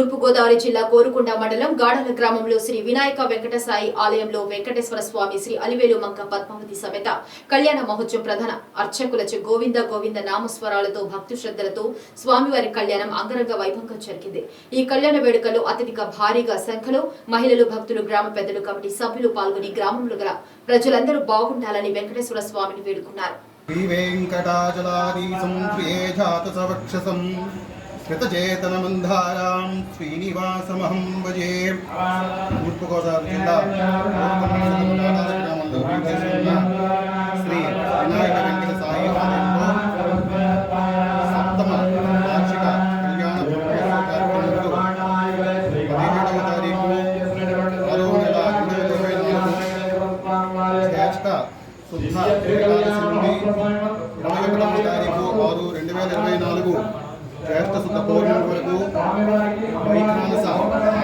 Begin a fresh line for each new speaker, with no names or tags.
తూర్పుగోదావరి జిల్లా కోరుకుండ మండలం గాడల గ్రామంలో శ్రీ వినాయక వెంకట సాయి ఆలయంలో వెంకటేశ్వర స్వామి శ్రీ అలివేలు మంక పద్మావతి సమేత కళ్యాణ మహోత్సవం ప్రధాన అర్చకులచే గోవింద గోవింద నామస్వరాలతో భక్తి శ్రద్ధలతో స్వామివారి కళ్యాణం అంగరంగ వైభవంగా జరిగింది. ఈ కళ్యాణ వేడుకలో అత్యధిక భారీగా సంఖ్యలో మహిళలు భక్తులు గ్రామ పెద్దలు కమిటీ సభ్యులు పాల్గొని గ్రామంలో గల ప్రజలందరూ బాగుండాలని వెంకటేశ్వర స్వామిని వేడుకున్నారు.
శతచేతనమంధారాం శ్రీనివాసమహం భజే. తూర్పుగోదావరి జిల్లా గ్రామంలో శ్రీ వినాయక వెంకట సాయి సప్తమ వార్షిక కళ్యాణ కార్యక్రమంలో పదిహేడవ తారీఖు మరో నెల రెండు ఇరవై నాలుగు శ్రేష్ట శుద్ధ ఇరవై ఒకటవ తారీఖు ఆరు రెండు వేల ఇరవై నాలుగు കേരള സന്ദർഭവും വൈദ്യനാഥ